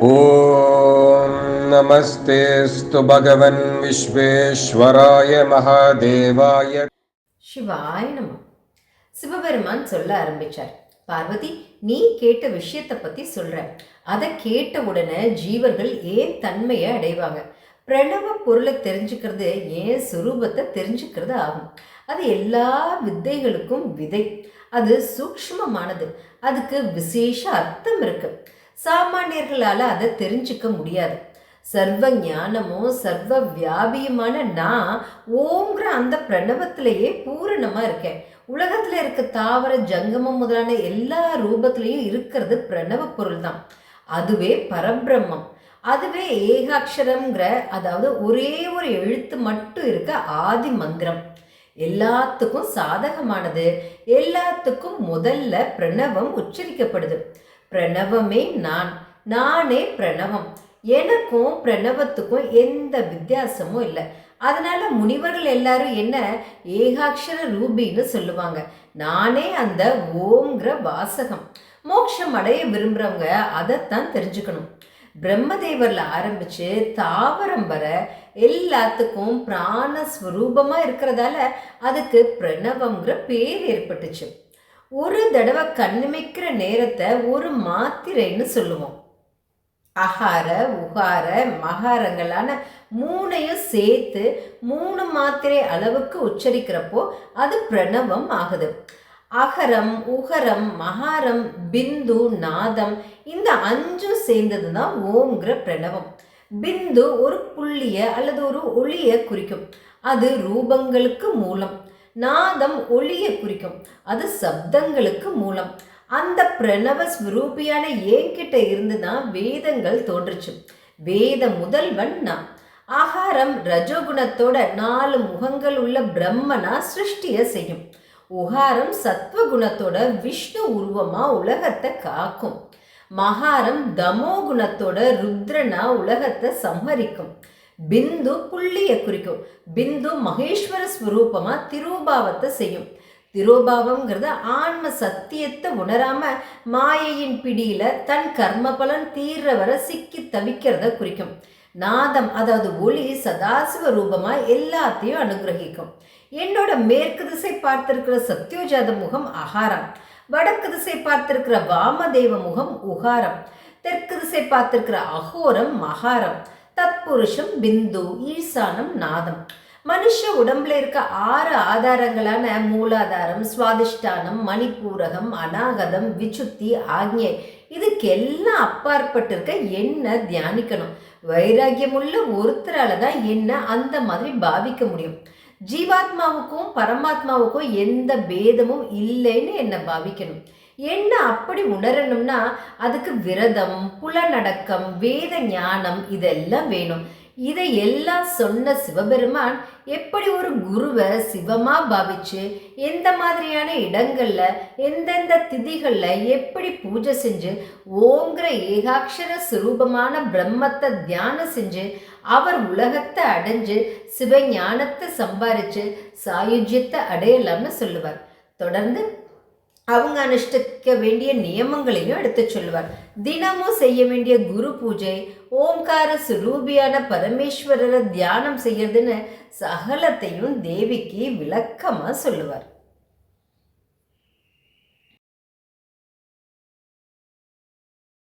ॐ नमस्तेऽस्तु भगवन् विश्वेश्वराय महादेवाय சிவாய நம சிவபெருமான் சொல்ல ஆரம்பிச்சார் பார்வதி நீ கேட்ட விஷயத்தை பத்தி சொல்ற அதை கேட்ட உடனே ஜீவர்கள் ஏன் தன்மையை அடைவாங்க பிரணவ பொருளை தெரிஞ்சுக்கிறது ஏன் சுரூபத்தை தெரிஞ்சுக்கிறது ஆகும் அது எல்லா வித்தைகளுக்கும் விதை அது சூக்ஷ்மமானது அதுக்கு விசேஷ அர்த்தம் இருக்கு சாமானியர்களால் அதை தெரிஞ்சுக்க முடியாது. சர்வ ஞானமும் சர்வ வியாபியுமான நான் ஓங்கிற அந்த பிரணவத்திலேயே பூரணமாக இருக்கேன். உலகத்தில் இருக்க தாவர ஜங்கமம் முதலான எல்லா ரூபத்திலையும் இருக்கிறது பிரணவ பொருள் தான் அதுவே பரபிரம்மம். அதுவே ஏகாட்சரம்ங்கிற அதாவது ஒரே ஒரு எழுத்து மட்டும் இருக்க ஆதி மந்திரம் எல்லாத்துக்கும் சாதகமானது. எல்லாத்துக்கும் முதல்ல பிரணவம் உச்சரிக்கப்படுது. பிரணவமே நான் நானே பிரணவம். எனக்கும் பிரணவத்துக்கும் எந்த வித்தியாசமும் இல்லை. அதனால முனிவர்கள் எல்லாரும் என்ன ஏகாட்சர ரூபின்னு சொல்லுவாங்க. நானே அந்த ஓம்ங்கிற வாசகம். மோட்சம் அடைய விரும்புறவங்க அதைத்தான் தெரிஞ்சுக்கணும். பிரம்மதேவரில் ஆரம்பிச்சு தாவரம் வர எல்லாத்துக்கும் பிராணஸ்வரூபமாக இருக்கிறதால அதுக்கு பிரணவங்கிற பேர் ஏற்பட்டுச்சு. ஒரு தடவை கண்ணுமைக்கிற நேரத்தை ஒரு மாத்திரைன்னு சொல்லுவோம். அகார உகார மகாரங்களான மூணையும் சேர்த்து மூணு மாத்திரை அளவுக்கு உச்சரிக்கிறப்போ அது பிரணவம் ஆகுது. அகரம் உகரம் மகாரம் பிந்து நாதம் இந்த அஞ்சும் சேர்ந்தது தான் ஓம்ங்கிற பிரணவம். பிந்து ஒரு புள்ளிய அல்லது ஒரு ஒளிய குறிக்கும். அது ரூபங்களுக்கு மூலம். நாதம் ஒளியை குறிக்கும். அது சப்தங்களுக்கு மூலம். அந்த பிரணவ ஸ்வரூபியான ஏங்கிட்ட இருந்து தான் வேதங்கள் தோன்றுச்சு. வேத முதல்வன் நான். ஆகாரம் ரஜோகுணத்தோட நாலு முகங்கள் உள்ள பிரம்மனா சிருஷ்டிய செய்யும். உகாரம் சத்வகுணத்தோட விஷ்ணு உருவமா உலகத்தை காக்கும். மகாரம் தமோ குணத்தோட ருத்ரனா உலகத்தை சம்ஹரிக்கும். பிந்து புள்ளியை குறிக்கும். பிந்து மகேஸ்வர ஸ்வரூபமாக திருபாவத்தை செய்யும். திரோபாவம்ங்கிறது ஆன்ம சத்தியத்தை உணராம மாயையின் பிடியில தன் கர்ம பலன் தீர்ற வர சிக்கி தவிக்கிறத குறிக்கும். நாதம் அதாவது ஒளி சதாசிவ ரூபமா எல்லாத்தையும் அனுகிரகிக்கும். என்னோட மேற்கு திசை பார்த்திருக்கிற சத்யோஜாத முகம் அகாரம் வடக்கு திசை பார்த்திருக்கிற வாமதேவ முகம் உகாரம். தெற்கு திசை பார்த்திருக்கிற அகோரம் மகாரம். தத்புருஷம் பிந்து ஈசானம் நாதம். மனுஷ உடம்புல இருக்க ஆறு ஆதாரங்களான மூலாதாரம் சுவாதிஷ்டானம் மணிப்பூரகம் அநாகதம் விச்சுத்தி ஆகிய இதுக்கெல்லாம் அப்பாற்பட்டு இருக்க என்ன தியானிக்கணும்? வைராக்கியமுள்ள ஒருத்தரால தான் என்ன அந்த மாதிரி பாவிக்க முடியும். ஜீவாத்மாவுக்கும் பரமாத்மாவுக்கும் எந்த பேதமும் இல்லைன்னு என்ன பாவிக்கணும்? என்ன அப்படி உணரணும்னா அதுக்கு விரதம் புலநடக்கம் வேத ஞானம் இதெல்லாம் வேணும். இதை எல்லாம் சொன்ன சிவபெருமான் எப்படி ஒரு குருவை சிவமா பாவிச்சு எந்த மாதிரியான இடங்கள்ல எந்தெந்த திதிகள்ல எப்படி பூஜை செஞ்சு ஓங்கிற ஏகாட்சர சுரூபமான பிரம்மத்தை தியானம் செஞ்சு அவர் உலகத்தை அடைஞ்சு சிவஞானத்தை சம்பாரிச்சு சாயுஜ்யத்தை அடையலாம்னு சொல்லுவார். தொடர்ந்து அவங்க அனுஷ்டிக்க வேண்டிய நியமங்களையும் எடுத்து சொல்லுவார். தினமும் செய்ய வேண்டிய குரு பூஜை ஓம்கார சுரூபியான பரமேஸ்வரரை தியானம் செய்யறதுன்னு சகலத்தையும் தேவிக்கு விளக்கமாக சொல்லுவார்.